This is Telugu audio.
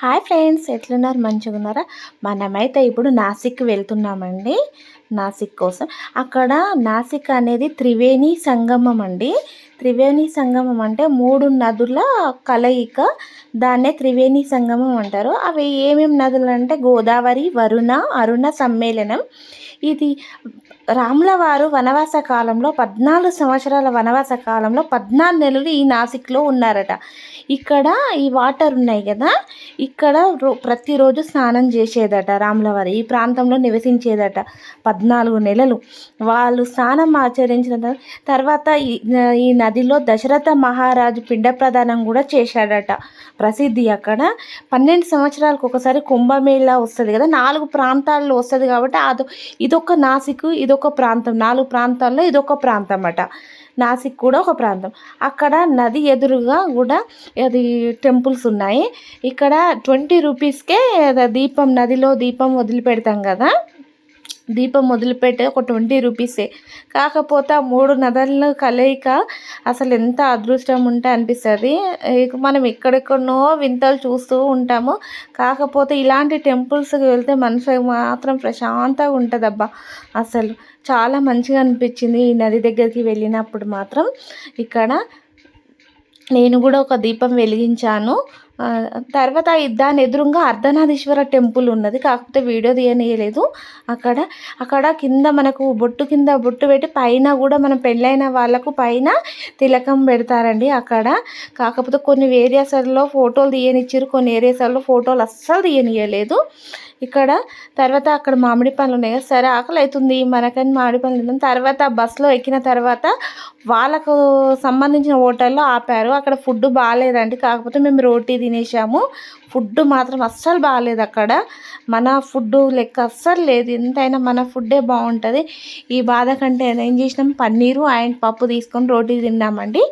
హాయ్ ఫ్రెండ్స్ ఎట్లున్నారు? మంచిగా ఉన్నారా? మనమైతే ఇప్పుడు నాసిక్ వెళ్తున్నామండి. నాసిక్ కోసం. అక్కడ నాసిక్ అనేది త్రివేణి సంగమం అండి. త్రివేణి సంగమం అంటే మూడు నదుల కలయిక. దాన్నే త్రివేణి సంగమం అంటారు. అవి ఏమేమి నదులు అంటే గోదావరి వరుణ అరుణ సమ్మేళనం. ఇది రాముల వారు వనవాస కాలంలో పద్నాలుగు సంవత్సరాల వనవాస కాలంలో పద్నాలుగు నెలలు ఈ నాసిక్లో ఉన్నారట. ఇక్కడ ఈ వాటర్ ఉన్నాయి కదా ఇక్కడ రో ప్రతిరోజు స్నానం చేసేదట రాములవారి. ఈ ప్రాంతంలో నివసించేదట పద్నాలుగు నెలలు. వాళ్ళు స్నానం ఆచరించిన తర్వాత ఈ నదిలో దశరథ మహారాజు పిండ ప్రదానం కూడా చేశాడట ప్రసిద్ధి అక్కడ. పన్నెండు సంవత్సరాలకు ఒకసారి కుంభమేళ వస్తుంది కదా నాలుగు ప్రాంతాల్లో వస్తుంది కాబట్టి అది ఇదొక నాసిక్ ఇదొక ప్రాంతం. నాలుగు ప్రాంతాల్లో ఇదొక ప్రాంతం అన్నమాట నాసిక్ కూడా ఒక ప్రాంతం. అక్కడ నది ఎదురుగా కూడా అది టెంపుల్స్ ఉన్నాయి. ఇక్కడ ట్వంటీ రూపీస్కే దీపం నదిలో దీపం వదిలిపెడతాం కదా. దీపం మొదలుపెట్టే ఒక ట్వంటీ రూపీసే. కాకపోతే ఆ మూడు నదలను కలయిక అసలు ఎంత అదృష్టం ఉంటే అనిపిస్తుంది. మనం ఎక్కడెక్కడనో వింతలు చూస్తూ ఉంటాము. కాకపోతే ఇలాంటి టెంపుల్స్కి వెళ్తే మనసు మాత్రం ప్రశాంతంగా ఉంటుంది అబ్బా అసలు చాలా మంచిగా అనిపించింది ఈ నది దగ్గరికి వెళ్ళినప్పుడు మాత్రం. ఇక్కడ నేను కూడా ఒక దీపం వెలిగించాను. తర్వాత దాని ఎదురుగా అర్ధనాథీశ్వర టెంపుల్ ఉన్నది. కాకపోతే వీడియో తీయనీయలేదు. అక్కడ అక్కడ కింద మనకు బొట్టు కింద బొట్టు పెట్టి పైన కూడా మనం పెళ్ళైన వాళ్ళకు పైన తిలకం పెడతారండి అక్కడ. కాకపోతే కొన్ని ఏరియాస్లో ఫోటోలు తీయనిచ్చారు. కొన్ని ఏరియాస్లో ఫోటోలు అస్సలు తీయనియలేదు. ఇక్కడ తర్వాత అక్కడ మామిడి పండ్లు ఉన్నాయి కదా. సరే ఆకలి అవుతుంది మనకని మామిడి పండ్లు తిన్నాం తర్వాత బస్సులో ఎక్కిన తర్వాత వాళ్ళకు సంబంధించిన హోటల్లో ఆపారు. అక్కడ ఫుడ్ బాగాలేదండి. కాకపోతే మేము రోటీ తినేసాము. ఫుడ్ మాత్రం అస్సలు బాగాలేదు అక్కడ. మన ఫుడ్ లెక్క అస్సలు లేదు. ఎంతైనా మన ఫుడ్డే బాగుంటుంది. ఈ బాధ కంటే ఏం చేసినాం? పన్నీరు అండ్ పప్పు తీసుకొని రోటీ తిన్నామండి.